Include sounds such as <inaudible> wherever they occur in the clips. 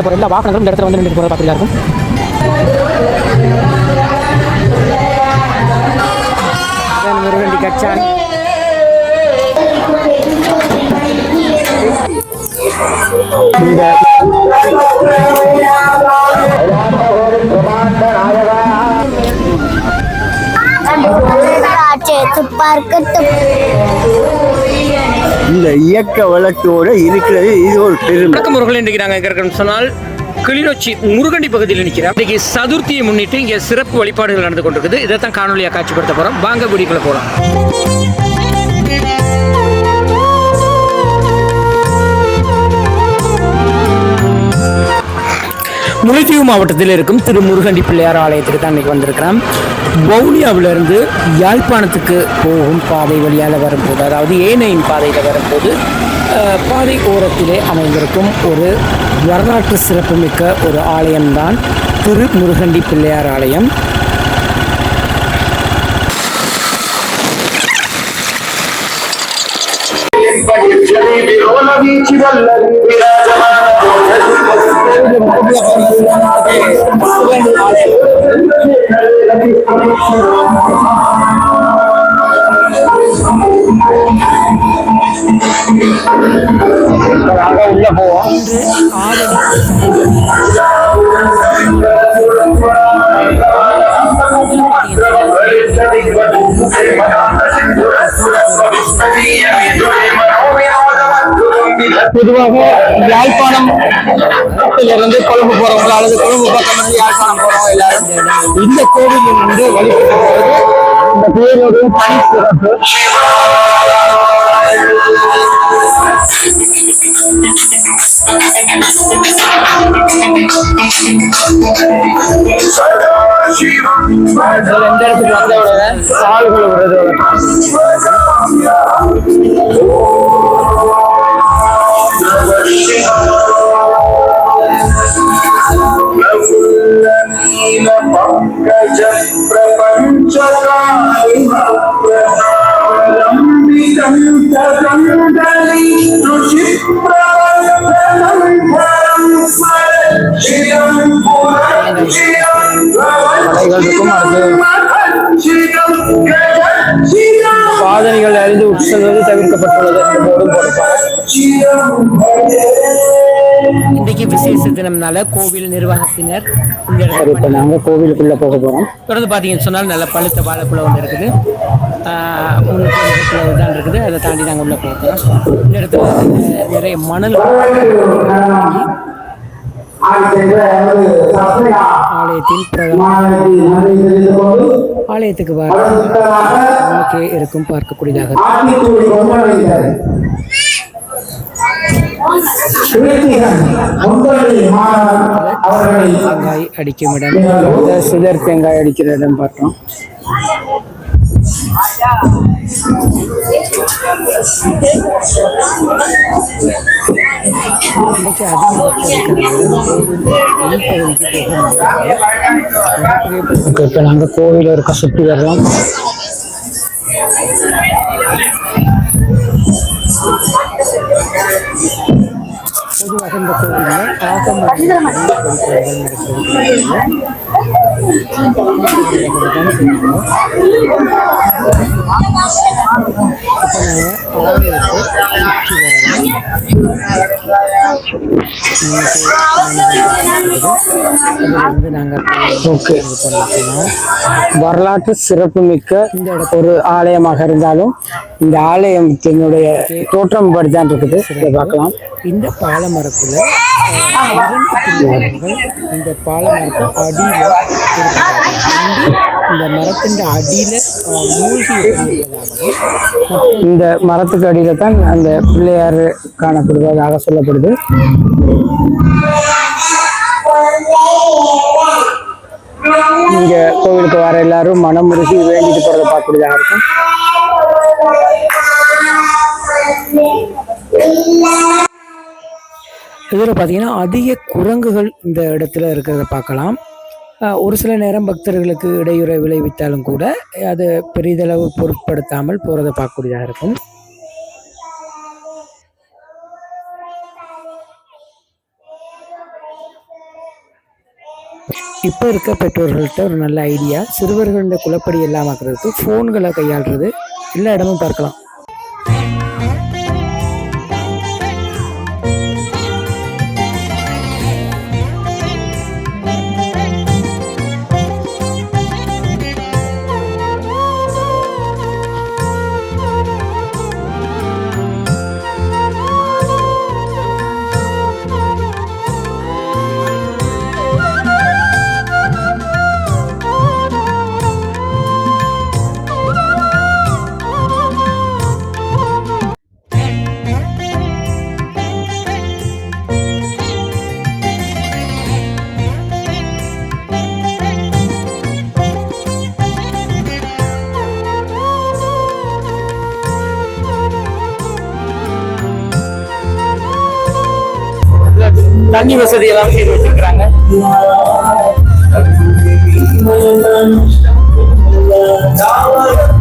பாதையில் போகிற எல்லா வாகனங்களும் இந்த இடத்துல வந்து நின்று போகிற பார்த்துட்டு இருக்கும் முருகண்டி கச்சான் இந்த காட்சி பார்க்க இந்த இயக்க வளத்தோடு இருக்கிறது. இது ஒரு பெருமை. வணக்கம் முருகன் இன்றைக்கு நாங்கள் எங்கே சொன்னால் கிளிநொச்சி முருகண்டி பகுதியில் நிற்கிறோம். இன்றைக்கி சதுர்த்தியை முன்னிட்டு இங்கே சிறப்பு வழிபாடுகள் நடந்து கொண்டிருக்குது. இதை தான் காணொலியாக காட்சிப்படுத்த போகிறோம். வாங்க குடிக்குள்ளே போகலாம். முல்லைத்தீவு மாவட்டத்தில் இருக்கும் திரு முருகண்டி பிள்ளையார் ஆலயத்துக்கு தான் இன்றைக்கி வந்திருக்கிறேன் வவுனியாவிலிருந்து யாழ்ப்பாணத்துக்கு போகும் பாதை வழியால் வரும்போது அதாவது ஏனையின் பாதையில் வரும்போது பாதை ஓரத்திலே அமைந்திருக்கும் ஒரு வரலாற்று சிறப்புமிக்க ஒரு ஆலயம்தான் திரு முருகண்டி பிள்ளையார் ஆலயம். உள்ள போவோம் பொதுவாக யாழ்ப்பாணம் இருந்து கொழும்பு போறவங்க அல்லது கொழும்பு பக்கம் இருந்து யாழ்ப்பாணம் போறவங்க எல்லாரும் இந்த கோவிலில் இருந்து வழிபட்டு போறது இந்த பேருடைய தனி சிறப்பு. எந்த இடத்துக்கு வந்த உடனே கால்கள் விடுறது गज प्रपंच लंबिकंतकंडली ऋषि சாதனைகள் அறிந்து உட்செல்வது தவிர்க்கப்பட்டுள்ளது. என்று போடும் இன்றைக்கு விசேஷ தினம்னால கோவில் நிர்வாகத்தினர் இடத்துல இப்போ நாங்கள் கோவிலுக்குள்ளே போக போகிறோம் தொடர்ந்து பார்த்தீங்கன்னு சொன்னால் நல்ல பழுத்த வாழைப்பழம் ஒன்று இருக்குது. முன்னூற்றி தான் இருக்குது. அதை தாண்டி நாங்கள் உள்ளே போகிறோம் இந்த இடத்துல நிறைய மணல் ஆலயத்தின் ஆலயத்துக்கு வர நமக்கு இருக்கும் பார்க்கக்கூடியதாக. தேங்காய் அடிக்கும் இடம் சுதர் சிதர் தேங்காய் அடிக்கிற இடம் பார்த்தோம் இன்னைக்கு இப்போ நாங்கள் கோவிலில் இருக்க சுற்றி வர்றோம் பொதுவாக இந்த வரலாற்று சிறப்புமிக்க இந்த ஒரு ஆலயமாக இருந்தாலும் இந்த ஆலயத்தினுடைய தோற்றம் படிதான் இருக்குது. இதை பார்க்கலாம். இந்த பாலமரத்தில் இந்த பாலமரத்து அடியில் இந்த மரத்தின் அடியில் மூழ்கி இந்த மரத்துக்கு அடியில் தான் அந்த பிள்ளையார் காணப்படுவதாக சொல்லப்படுது. இங்க கோவிலுக்கு வர எல்லாரும் மனம் மனமுருகி வேண்டிட்டு போறதை பார்க்கக்கூடியதாக இருக்கும். இதில் பார்த்தீங்கன்னா அதிக குரங்குகள் இந்த இடத்துல இருக்கிறத பார்க்கலாம். ஒரு சில நேரம் பக்தர்களுக்கு இடையூறை விளைவித்தாலும் கூட அது பெரிதளவு பொருட்படுத்தாமல் போகிறத பார்க்கக்கூடியதாக இருக்கும். இப்போ இருக்க பெற்றோர்கள்ட்ட ஒரு நல்ல ஐடியா. சிறுவர்களோட குலப்படி எல்லாம் ஆக்குறதுக்கு ஃபோன்களை கையாளுறது. எல்லா இடமும் பார்க்கலாம். தண்ணி வசதி எல்லாம் செய்து வச்சிருக்கிறாங்க Thank you.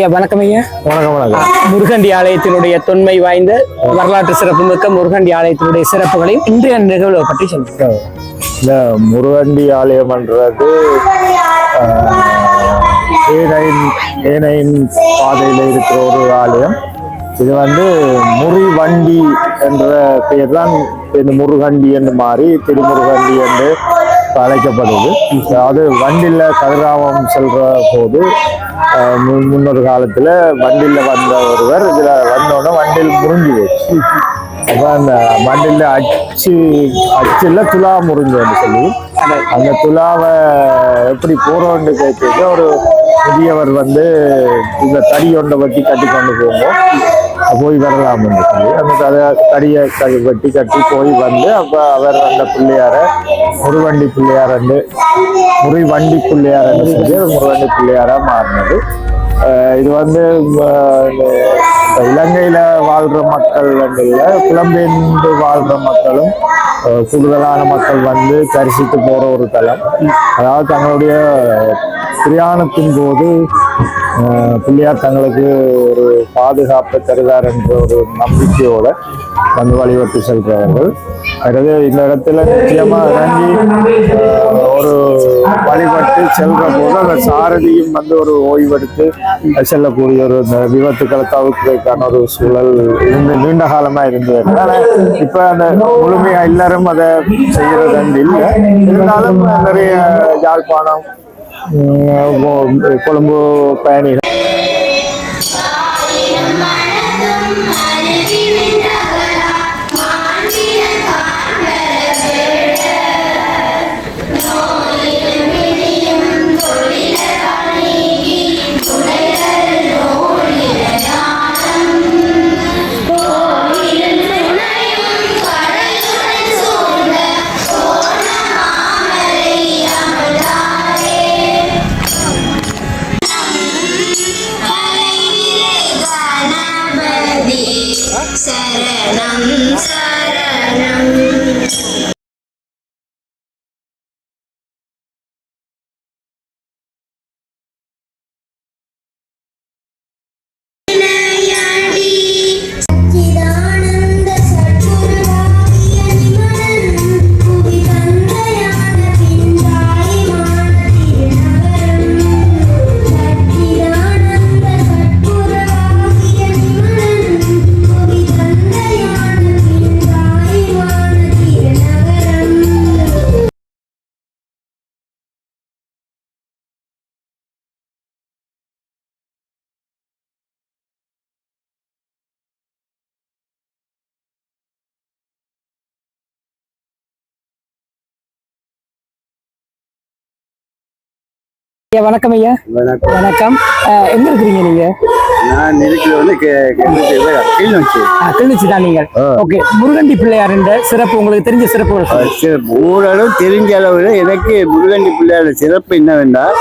ஐயா வணக்கம் ஐயா. வணக்கம் வணக்கம். முருகண்டி ஆலயத்தினுடைய தொன்மை வாய்ந்த வரலாற்று சிறப்புமிக்க முருகண்டி ஆலயத்தினுடைய சிறப்புகளையும் இன்றைய நிகழ்வை பற்றி சொல்லுங்க இந்த முருகண்டி ஆலயம்ன்றது ஏனைன் ஏனைன் பாதையில் இருக்கிற ஒரு ஆலயம். இது வந்து முறிவண்டி என்ற பெயர் தான் இந்த முருகண்டி என்று மாறி திருமுருகண்டி என்று அழைக்கப்படுது. அது வண்டியில் கதிராமம் செல்ற போது முன்னொரு காலத்தில் வண்டியில் வந்த ஒருவர் இதில் வந்தோடனே வண்டியில் முறிஞ்சு போச்சு. அப்போ அந்த வண்டியில் அச்சு அச்சில் துலா முறிஞ்சோன்னு சொல்லி அந்த துலாவை எப்படி போகிறோன்னு கேட்டு ஒரு முதியவர் வந்து இந்த தடி ஒன்றை பற்றி கட்டி கொண்டு போகும்போது போய் வரலாம்னு சொல்லி அந்த அதை தடியை கடி வெட்டி கட்டி போய் வந்து அப்போ அவர் அந்த பிள்ளையார முருவண்டி பிள்ளையாரண்டு முறிவண்டி பிள்ளையாரன்னு சொல்லி அது முருவண்டி பிள்ளையாராக மாறினது. இது வந்து இலங்கையில் இந்த மக்கள் வந்து இல்ல, புலம்பெயர்ந்து வாழ்கிற மக்களும் கூடுதலான மக்கள் வந்து தரிசித்து போகிற ஒரு தலம். அதாவது தங்களுடைய பிரயாணத்தின் போது பிள்ளையார் தங்களுக்கு ஒரு பாதுகாப்பை தருவார் என்ற ஒரு நம்பிக்கையோடு வந்து வழிபட்டு செல்கிறார்கள் அதாவது இந்த இடத்துல நிச்சயமாக இறங்கி ஒரு வழிபட்டு செல்கிற போது அந்த சாரதியும் வந்து ஒரு ஓய்வெடுத்து செல்லக்கூடிய ஒரு இந்த விபத்துக்களை தவிர்க்கிறதுக்கான ஒரு சூழல் இருந்து நீண்ட காலமாக இருந்தது. ஆனா இப்போ அந்த முழுமையாக எல்லாரும் அதை செய்கிறது இல்லை. இருந்தாலும் நிறைய யாழ்ப்பாணம் கொழும்பு பயணிகள் ஐயா வணக்கம் ஐயா. வணக்கம். வணக்கம். எங்க இருக்கிறீங்க நீங்க? நான் இருக்கிறது வந்து கிளிநொச்சி. கிளிநொச்சி தான் நீங்கள். ஓகே முருகண்டி பிள்ளையார் என்ற சிறப்பு உங்களுக்கு தெரிஞ்ச சிறப்பு ஓரளவு தெரிஞ்ச அளவில் எனக்கு முருகண்டி பிள்ளையோட சிறப்பு என்னவென்றால்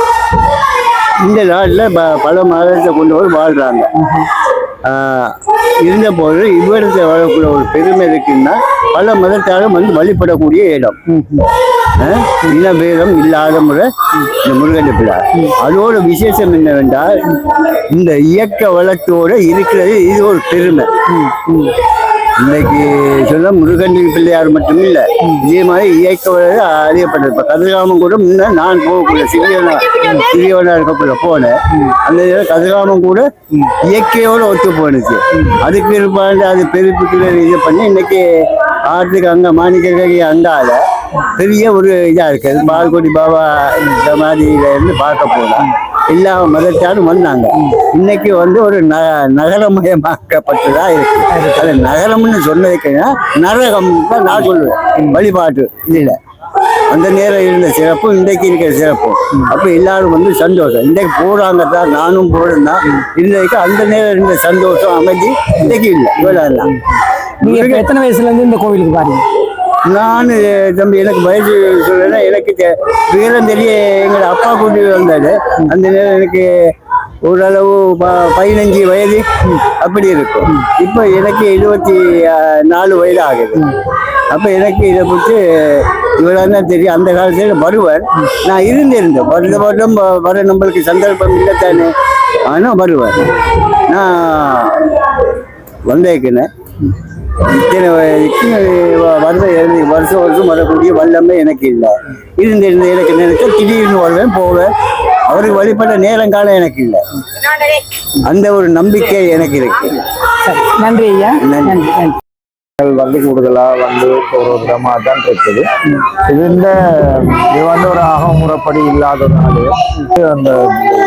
இந்த நாட்டில் ப பல மதத்தை கொண்டவர் வாழ்கிறாங்க இருந்த போது இவ்விடத்தை வரக்கூடிய ஒரு பெருமை இருக்குன்னா பல மதத்தாலும் வந்து வழிபடக்கூடிய இடம். இனபேதம் இல்லாத முறை இந்த முருகன் பிள்ளை அதோட விசேஷம் என்னவென்றால் இந்த இயக்க வளத்தோட இருக்கிறது இது ஒரு பெருமை. இன்னைக்கு சொல்ல முருகன் பிள்ளையார் மட்டும் இல்லை இதே மாதிரி இயக்க வளர அறியப்பட்டது இப்போ கதிர்காமம் கூட முன்னே நான் போகக்குள்ள சிறியவனா சிறியவனா இருக்கக்குள்ள போனேன். அந்த இதில் கதிர்காமம் கூட இயற்கையோடு ஒத்து போனுச்சு. அதுக்கு இருப்பாண்டு அது பெருப்புக்குள்ள இது பண்ணி இன்னைக்கு ஆற்றுக்கு அங்கே மாணிக்கி அங்கால பெரிய ஒரு இதாக இருக்குது பால்கோடி பாபா இந்த மாதிரில இருந்து பார்க்க போகலாம் எல்லா மதத்தாரும் வந்தாங்க. இன்னைக்கு வந்து ஒரு ந நகரமயமாக்கப்பட்டதாக இருக்கு. அது நகரம்னு சொன்னதுக்குன்னா நரகம் தான் நான் சொல்லுவேன். வழிபாட்டு இல்லை அந்த நேரம் இருந்த சிறப்பு இன்றைக்கு இருக்கிற சிறப்பு. அப்போ எல்லாரும் வந்து சந்தோஷம். இன்றைக்கு போகிறாங்க தான் நானும் போறேன்னா இன்றைக்கு அந்த நேரம் இருந்த சந்தோஷம் அமைதி இன்றைக்கு இல்லை. இவ்வளவுதான். நீங்க எத்தனை வயசுலேருந்து இந்த கோவிலுக்கு பாருங்க நான் தம்பி எனக்கு வயசு சொல்லலை எனக்கு தெ- தெரிய எங்கள் அப்பா கூட்டி வந்தார். அந்த நேரம் எனக்கு ஓரளவு ப- பதினஞ்சு வயது அப்படி இருக்கும். இப்போ எனக்கு இருபத்தி நாலு வயது ஆகுது. அப்போ எனக்கு இதை பற்றி இவ்வளோ தெரியும். அந்த காலத்தில் வருவார். நான் இருந்திருந்தேன். வருட வருடம் வர நம்மளுக்கு சந்தர்ப்பம் இல்லை தானே ஆனால் வருவார். நான் வந்தேக்குனேன் இத்தனை வயதுக்கு வ- வருட இறந்து வருஷம் வருஷம் வரக்கூடிய வல்லமை எனக்கு இல்லை. இருந்த இருந்த எனக்கு நினைச்சா திடீர்னு வருவேன் போவேன். அவருக்கு வழிபட்ட நேரங்காலம் எனக்கு இல்லை. அந்த ஒரு நம்பிக்கை எனக்கு இருக்கு. நன்றி ஐயா. நன்றி. வந்து கூடுதலா வந்து ஒரு விதமா தான் இருக்குது. இது இந்த இது வந்து ஒரு அகமுறைப்படி இல்லாததுனாலேயும் அந்த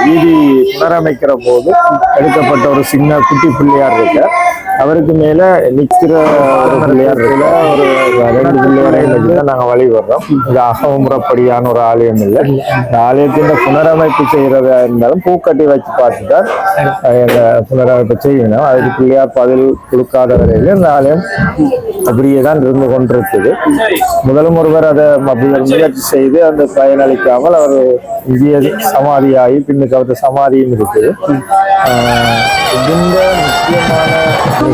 வீதி புனரமைக்கிற போது எடுக்கப்பட்ட ஒரு சின்ன குட்டி பிள்ளையார் இருக்கு அவருக்கு மேல நிக்கிற ஒரு ஒரு ரெண்டு பிள்ளையாரை தான் நாங்க வழிபடுறோம் இது அகமுறப்படியான ஒரு ஆலயம் இல்லை. இந்த ஆலயத்தின் புனரமைப்பு செய்யறதா இருந்தாலும் பூக்கட்டி வச்சு பார்த்து தான் புனரமைப்பு செய்யணும். அதுக்கு பிள்ளையார் பதில் கொடுக்காத வரையில இந்த ஆலயம் அப்படியே தான் இருந்து கொண்டிருக்குது. முதலும் ஒருவர் அதை அப்படி முயற்சி செய்து அந்த பயனளிக்காமல் அவர் இந்திய சமாதியாகி பின்னுக்கு அவரது சமாதியும் இருக்குது. இந்த முக்கியமான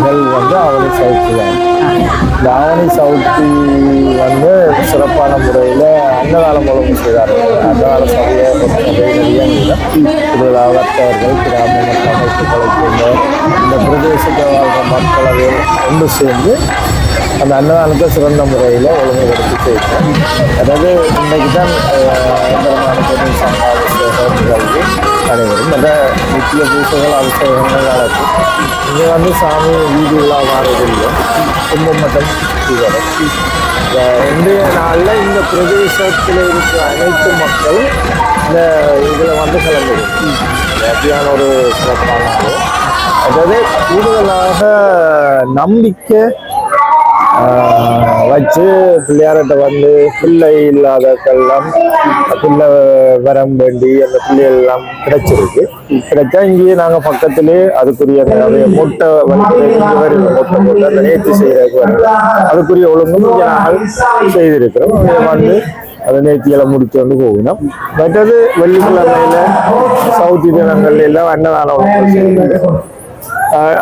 ஆவணிகள் வந்து ஆவணி சவுத்தி தான் இந்த ஆவணி சவுத்தி வந்து சிறப்பான முறையில் அன்னதானம் ஒழுங்கு செய்தார்கள் அன்னதான சபையை திருவிழா வர்த்தகர்கள் கிராம மக்கள் அமைப்புகளை சேர்ந்த இந்த பிரதேசத்தை வாழ்ந்த மக்களவை ஒன்று சேர்ந்து அந்த அன்னதானத்தை சிறந்த முறையில் ஒழுங்குபடுத்தி செய்யணும் அதாவது இன்னைக்கு தான் அபிஷேகம் நிகழ்வு அனைவரும் மற்ற முக்கிய பூசைகள் அபிஷேகங்கள் நடக்கும். இங்கே வந்து சாமி வீதி விழா கும்பமட்டம் சுற்றி வரும் இன்றைய நாளில் இந்த பிரதேசத்தில் இருக்கிற அனைத்து மக்களும் இந்த இதில் வந்து கலந்துடும் அப்படியான ஒரு சிறப்பான அதாவது கூடுதலாக நம்பிக்கை வச்சு பிள்ளையார்கிட்ட வந்து பிள்ளை இல்லாதக்கெல்லாம் பிள்ளை வரம் வேண்டி அந்த பிள்ளைகள் எல்லாம் கிடைச்சிருக்கு. கிடைச்சா இங்கேயே நாங்கள் பக்கத்திலே அதுக்குரிய அந்த நிறைய முட்டை வந்து இங்க முட்டை போட்டு அந்த நேர்த்தி செய்யறதுக்கு அதுக்குரிய ஒழுங்கும் இங்கே நாங்கள் செய்திருக்கிறோம். இதை வந்து அதை நேர்த்திகளை முடிச்சு வந்து போகணும். மற்றது வெள்ளிக்கிழமையில சவுத் தினங்கள் எல்லாம் அன்னதானம்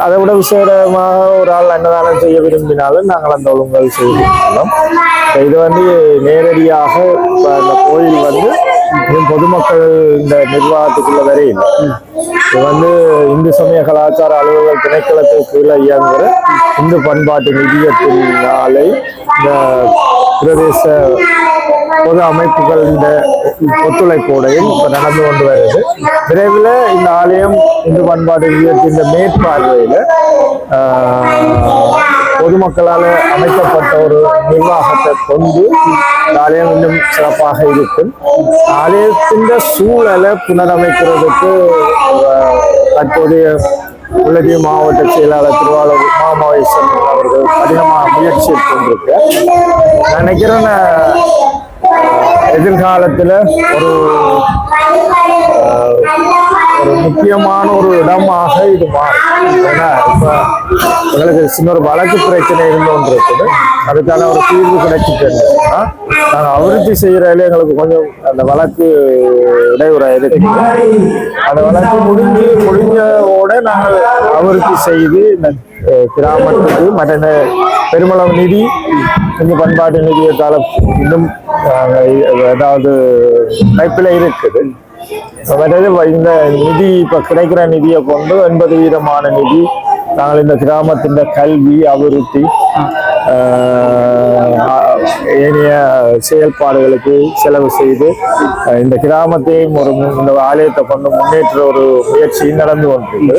அதை விட விசேடமாக ஒரு ஆள் அன்னதானம் செய்ய விரும்பினாலும் நாங்கள் அந்த ஒழுங்குகள் செய்திருக்கிறோம் இது வந்து நேரடியாக இப்போ அந்த கோயில் வந்து பொதுமக்கள் இந்த நிர்வாகத்துக்குள்ள வரையில் இது வந்து இந்து சமய கலாச்சார அலுவலக திணைக்களத்துக்கு கீழே இயங்குகிற இந்து பண்பாட்டு நிதியத்தினாலே இந்த பிரதேச பொது அமைப்புகள் இந்த ஒத்துழைப்போடையும் இப்ப நடந்து கொண்டு வருது. விரைவில் இந்த ஆலயம் இந்து பண்பாடு நிலையத்தின் மேற்பார்வையில் பொதுமக்களால் அமைக்கப்பட்ட ஒரு நிர்வாகத்தை கொண்டு இந்த ஆலயம் இன்னும் சிறப்பாக இருக்கும். ஆலயத்தின் சூழலை புனரமைக்கிறதுக்கு தற்போதைய உலகிய மாவட்ட செயலாளர் திருவாளர் மாமவேசன் அவர்கள் கடினமாக முயற்சி கொண்டிருக்க நினைக்கிறேன்னு நினைக்கிறேன் எதிர்காலத்தில் ஒரு ஒரு முக்கியமான ஒரு இடமாக இது மாறும். ஏன்னா இப்போ எங்களுக்கு சின்ன ஒரு வழக்கு பிரச்சனை இருந்து ஒன்று இருக்குது அதுக்கான ஒரு தீர்வு கிடைச்சிட்டுன்னா நாங்கள் அபிவிருத்தி செய்கிறதுல எங்களுக்கு கொஞ்சம் அந்த வழக்கு இடையூறாக இருக்குது அந்த வழக்கு முடிஞ்சு முடிஞ்சவோட நாங்கள் அபிவிருத்தி செய்து இந்த கிராமத்துக்கு மற்ற இந்த பெருமளவு நிதி இந்த பண்பாட்டு நிதியத்தால இன்னும் ஏதாவது அதாவது இருக்குது. மற்றது இந்த நிதி இப்போ கிடைக்கிற நிதியை கொண்டு எண்பது வீதமான நிதி நாங்கள் இந்த கிராமத்தின் கல்வி அபிவிருத்தி ஏனைய செயல்பாடுகளுக்கு செலவு செய்து இந்த கிராமத்தையும் ஒரு இந்த ஆலயத்தை கொண்டு முன்னேற்ற ஒரு முயற்சி நடந்து கொண்டிருக்கு.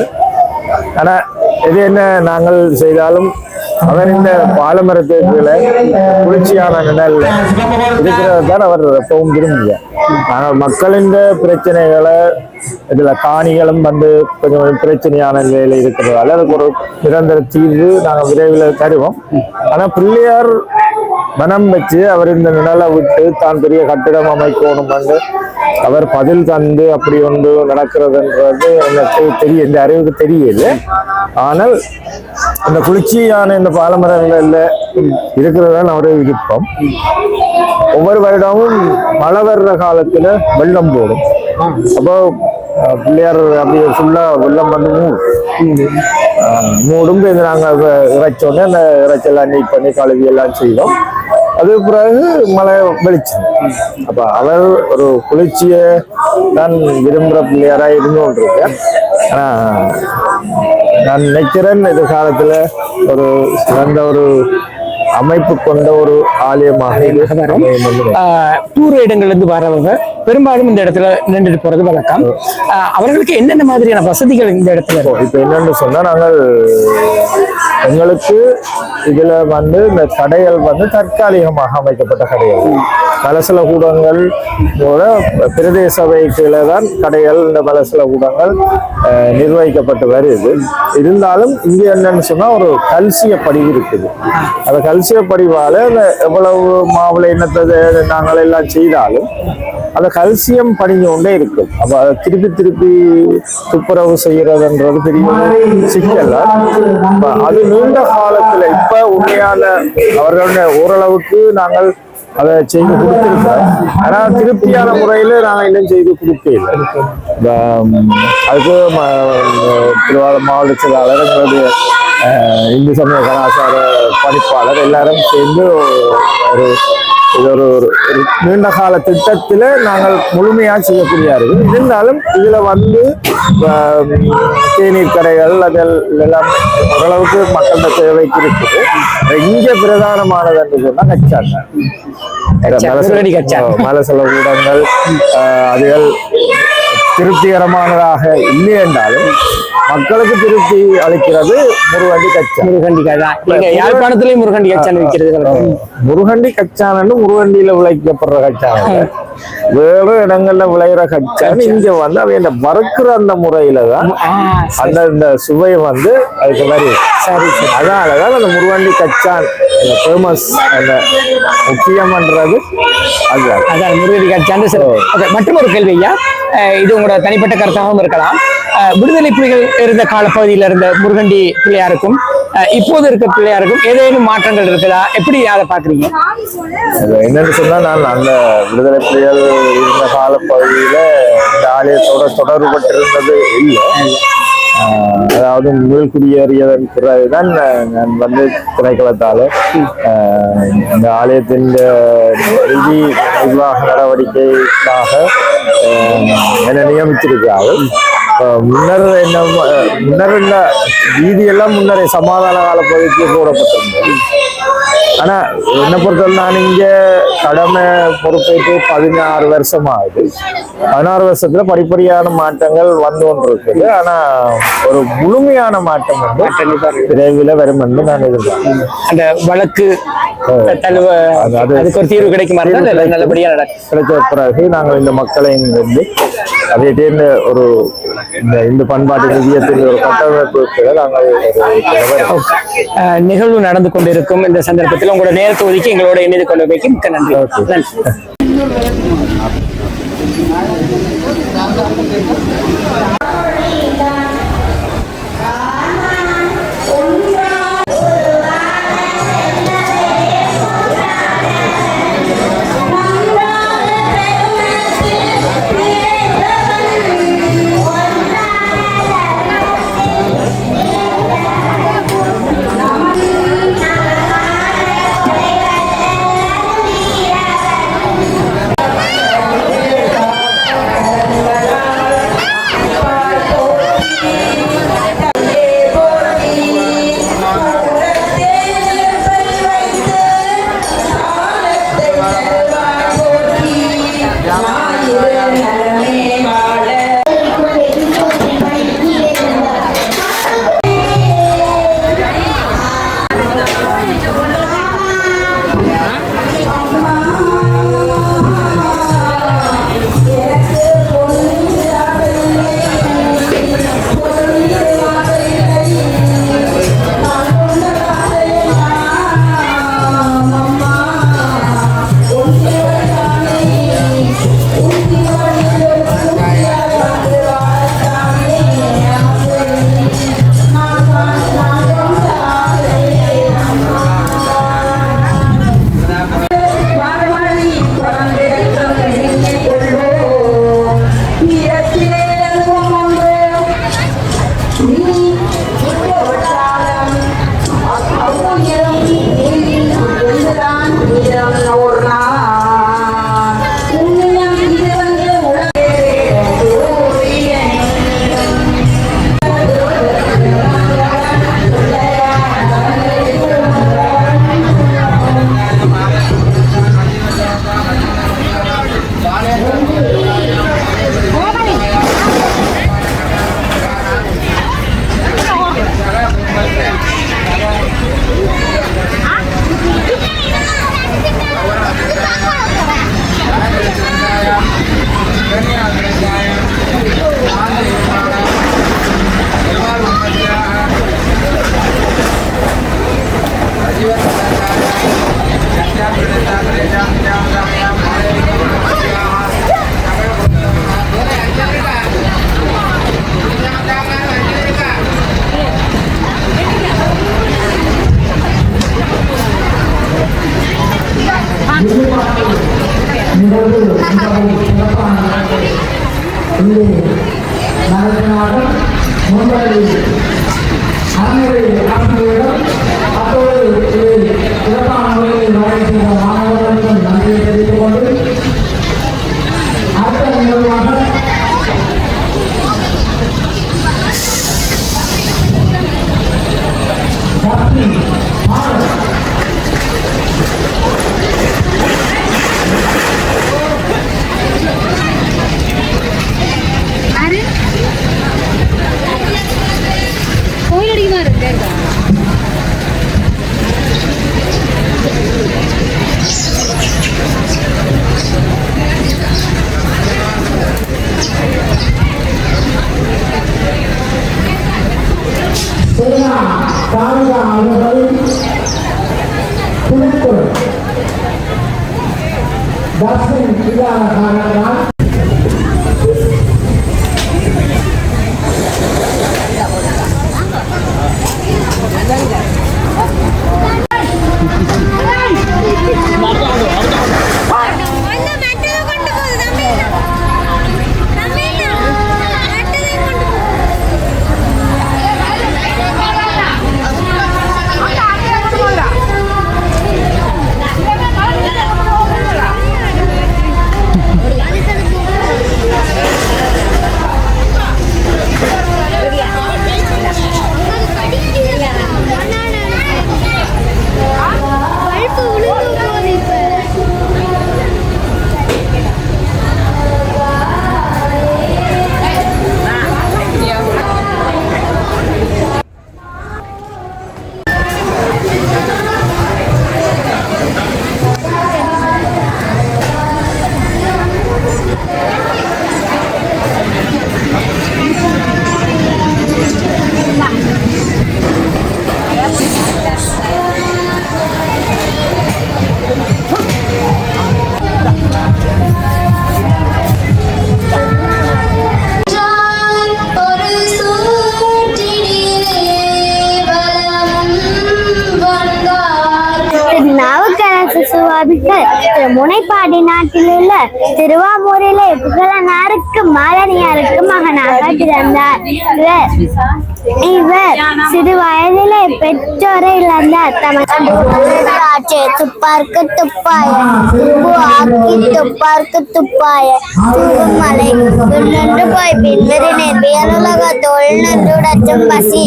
ஆனால் இது என்ன நாங்கள் செய்தாலும் அவர் இந்த பாலமரத்துக்குள்ள குளிர்ச்சியான நிழல் இருக்கிறது தான் அவர் எப்பவும் விரும்புங்க. ஆனால் மக்களின் பிரச்சனைகளை இதுல காணிகளும் வந்து கொஞ்சம் பிரச்சனையான நிலையில இருக்கிறதால அதுக்கு ஒரு நிரந்தர தீர்வு நாங்கள் விரைவில் தருவோம். ஆனால் பிள்ளையார் மனம் வச்சு அவர் இந்த நிழலை விட்டு தான் பெரிய கட்டிடம் அமைக்கணும் வந்து அவர் பதில் தந்து அப்படி ஒன்று நடக்கிறதுன்றது எனக்கு தெரிய இந்த அறிவுக்கு தெரியல. ஆனால் அந்த குளிர்ச்சியான இந்த பாலமரங்கள்ல இருக்கிறதான் அவரு விருப்பம். ஒவ்வொரு வருடமும் மழை வர்ற காலத்துல வெள்ளம் போடும். அப்போ பிள்ளையார் அப்படியே ஃபுல்லாக வெள்ளம் வந்து மூடும் அஹ், மூடும். இது நாங்கள் இறைச்சோடனே அந்த இறைச்செல்லாம் நீட் பண்ணி கழுவி எல்லாம் செய்வோம் அது பிறகு மழை வெளிச்சம். அப்போ அவர் ஒரு குளிர்ச்சியை தான் விரும்புகிற பிள்ளையாராக இருந்து கொண்டிருக்கேன் ஆனால் நான் நினைக்கிறேன் எதிர்காலத்தில் ஒரு சிறந்த ஒரு அமைப்பு கொண்ட ஒரு ஆலயமாக தூர இடங்கள்ல இருந்து வரவங்க பெரும்பாலும் இந்த இடத்துல நின்றுட்டு போறது வழக்கம். அவர்களுக்கு என்னென்ன மாதிரியான வசதிகள் இந்த இடத்துல இப்போ என்னன்னு சொன்னா நாங்கள் எங்களுக்கு இதுல வந்து இந்த கடைகள் வந்து தற்காலிகமாக அமைக்கப்பட்ட கடைகள். மலசல கூடங்கள் போல பிரதேச சபைக்குள்ள தான் கடைகள் இந்த மலசல கூடங்கள் நிர்வகிக்கப்பட்டு வருது. இருந்தாலும் இங்க என்னன்னு சொன்னா ஒரு கல்சிய படிவு இருக்குது. அந்த கல்சிய படிவால் எவ்வளவு மாவுளை எண்ணத்தை நாங்கள் எல்லாம் செய்தாலும் அந்த கல்சியம் படிஞ்சு கொண்டே இருக்கும். அப்போ அதை திருப்பி திருப்பி துப்புரவு செய்யறதுன்றது பெரிய ஒரு சிக்கல் அது நீண்ட காலத்துல இப்போ உண்மையான அவர்களுடைய ஓரளவுக்கு நாங்கள் அதை செய்து கொடுத்துருக்கோம் ஆனால் திருப்தியான முறையில நாங்கள் இன்னும் செய்து கொடுக்கல அதுக்கு திருவாரூர் மாவட்ட செயலாளர் எங்களுடைய இந்து சமய கலாச்சார பணிப்பாளர் எல்லாரும் சேர்ந்து ஒரு இது ஒரு ஒரு நீண்ட கால திட்டத்துல நாங்கள் முழுமையா செய்யக்கூடியார்கள். இருந்தாலும் இதுல வந்து தேநீர் கடைகள் அதில் எல்லாம் ஓரளவுக்கு மக்களோட தேவைக்கு இருக்குது இங்க பிரதானமானது என்று சொன்னா கச்சாங்க கச்சா, முருகடி கச்சா. மலசல கூடங்கள் அதுகள் திருப்திகரமானதாக இல்லை என்றாலும் மக்களுக்கு திருப்தி அளிக்கிறது முருகண்டி கச்சா. முருகண்டி யாழ்ப்பாணத்திலேயும் முருகண்டி கச்சான் விற்கிறது முருகண்டி கச்சானன்னு முருகண்டியில விளைக்கப்படுற கச்சான வேறு இடங்கள்ல விளையிற கச்சான் இங்க வந்து அவங்க மறக்கிற அந்த முறையில தான் அந்த இந்த சுவை வந்து அதுக்கு மாதிரி. சரி அதனாலதான் அந்த முருகண்டி கச்சான் ஃபேமஸ் அந்த முக்கியம்ன்றது அதுதான். அதான் முருகடி கட்சான்னு சரி. ஓகே மற்றும் ஒரு கேள்வி ஐயா. இது உங்களோட தனிப்பட்ட கருத்தாகவும் இருக்கலாம். விடுதலை புலிகள் இருந்த காலப்பகுதியில் இருந்த முருகண்டி பிள்ளையாருக்கும் இப்போது இருக்க பிள்ளையாருக்கும் ஏதேனும் மாற்றங்கள் இருக்குதா? எப்படி அதை பாக்குறீங்க என்னன்னு சொன்னா நான் அந்த விடுதலை புலிகள் இருந்த காலப்பகுதியில இந்த ஆலயத்தோட தொடர்புபட்டிருந்தது இல்லை. அதாவது முதல் குடியேறியதன் பிறகுதான் நான் வந்து திணைக்களத்தால இந்த ஆலயத்தின் நிதி நிர்வாக நடவடிக்கைக்காக என்னை நியமித்திருக்கிறார்கள். முன்னர் என்ன முன்னர் இந்த வீதியெல்லாம் முன்னரே சமாதான கால பகுதிக்கு போடப்பட்டிருந்தது. ஆனா என்னை பொறுத்தவரை நான் இங்க கடமை பொறுப்பேற்று பதினாறு வருஷம் ஆகுது பதினாறு வருஷத்துல படிப்படியான மாற்றங்கள் வந்து கொண்டு இருக்குது ஆனா ஒரு முழுமையான மாற்றம் வந்து விரைவில் வரும் என்று நான் எதிர்பார்க்கிறேன். அந்த வழக்கு அதுக்கு ஒரு தீர்வு கிடைக்குமா? இருந்தால் நல்ல- நல்லபடியா நடக்கும் கிடைச்ச பிறகு நாங்கள் இந்த மக்களை இங்கிருந்து அதை தேர்ந்த ஒரு இந்த இந்து பண்பாட்டு நிதியத்தின் ஒரு கட்டமைப்புக்கு நாங்கள் நிகழ்வு நடந்து கொண்டிருக்கும் இந்த சந்தர்ப்பத்தில் உங்களோட நேரத்தை ஒதுக்கி எங்களோட இணைந்து கொண்டு வைக்க மிக்க நன்றி. நன்றி. <laughs> மிகவும் சிறப்பான இங்கே நடத்தினார்கள் மும்பை அறநிலை ஆசிரியர்கள் அப்போது சிறப்பான முறையில் முனைப்பாடி நாட்டில் உள்ள திருவாமூரிலே புகழனாருக்கு மாலனியாருக்கு மகனாக பிறந்தார். இவர் இவர் சிறு வயதிலே பெற்றோரை இழந்தார் தமது ஆட்சி துப்பார்க்கு துப்பாய துப்பு ஆக்கி துப்பார்க்கு துப்பாய தூமலை துண்ணென்று போய் பின்வரினேர் பேருலக தோல் பசி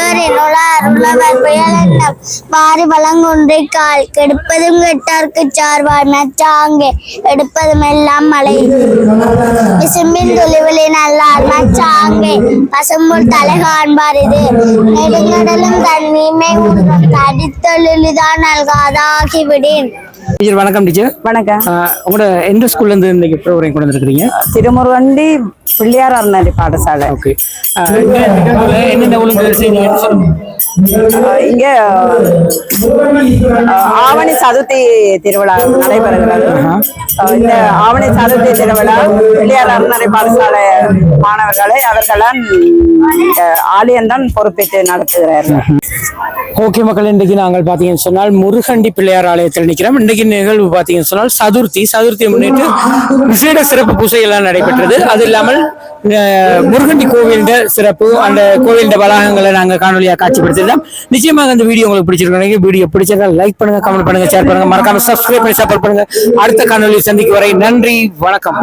ஏறின் உளார் உழவர் புயலென்னம் பாரி வளங்குன்றை கால் கெடுப்பதும் கெட்டார்க்கு சார்வார். நச்சாங்கே எடுப்பதும் எல்லாம் மலை விசும்பின் துளிவிலி நல்லார் நச்சாங்கே பசும்புல் தலை காண்பார் இது நெடுங்கடலும் தன் நீமை தடித்தொழில்தான் நல்காதாகி விடேன் டீச்சர் வணக்கம் டீச்சர் வணக்கம் உங்களோட எந்த ஸ்கூல்ல இருந்து இன்னைக்கு ப்ரோக்ராம் கொண்டு வந்திருக்கீங்க திருமுருகண்டி பிள்ளையார் அறநடி பாடசாலை ஓகே என்னென்ன ஒழுங்கு செய்யுங்க இங்க ஆவணி சதுர்த்தி திருவிழா நடைபெறுகிறது. இந்த ஆவணி சதுர்த்தி திருவிழா பிள்ளையார் அறநடை பாடசாலை மாணவர்களை அவர்களால் ஆலயம்தான் பொறுப்பேற்று நடத்துகிறார்கள் ஓகே மக்கள் இன்றைக்கு நாங்கள் பார்த்தீங்கன்னு சொன்னால் முருகண்டி பிள்ளையார் ஆலயத்தில் நிற்கிறோம். இன்றைக்கு நிகழ்வு பார்த்தீங்கன்னு சொன்னால் சதுர்த்தி. சதுர்த்தியை முன்னிட்டு விசேட சிறப்பு பூஜை எல்லாம் நடைபெற்றது. அது இல்லாமல் முருகண்டி கோவிலின் சிறப்பு அந்த கோவிலின் வளாகங்களை நாங்கள் காணொலியாக காட்சிப்படுத்திருந்தோம் நிச்சயமாக இந்த வீடியோ உங்களுக்கு பிடிச்சிருக்கோம் வீடியோ பிடிச்சிருந்தா லைக் பண்ணுங்க கமெண்ட் பண்ணுங்க ஷேர் பண்ணுங்க. மறக்காம சப்ஸ்கிரைப் பண்ணி சப்போர்ட் பண்ணுங்க. அடுத்த காணொலி சந்திக்கு வரை நன்றி வணக்கம்.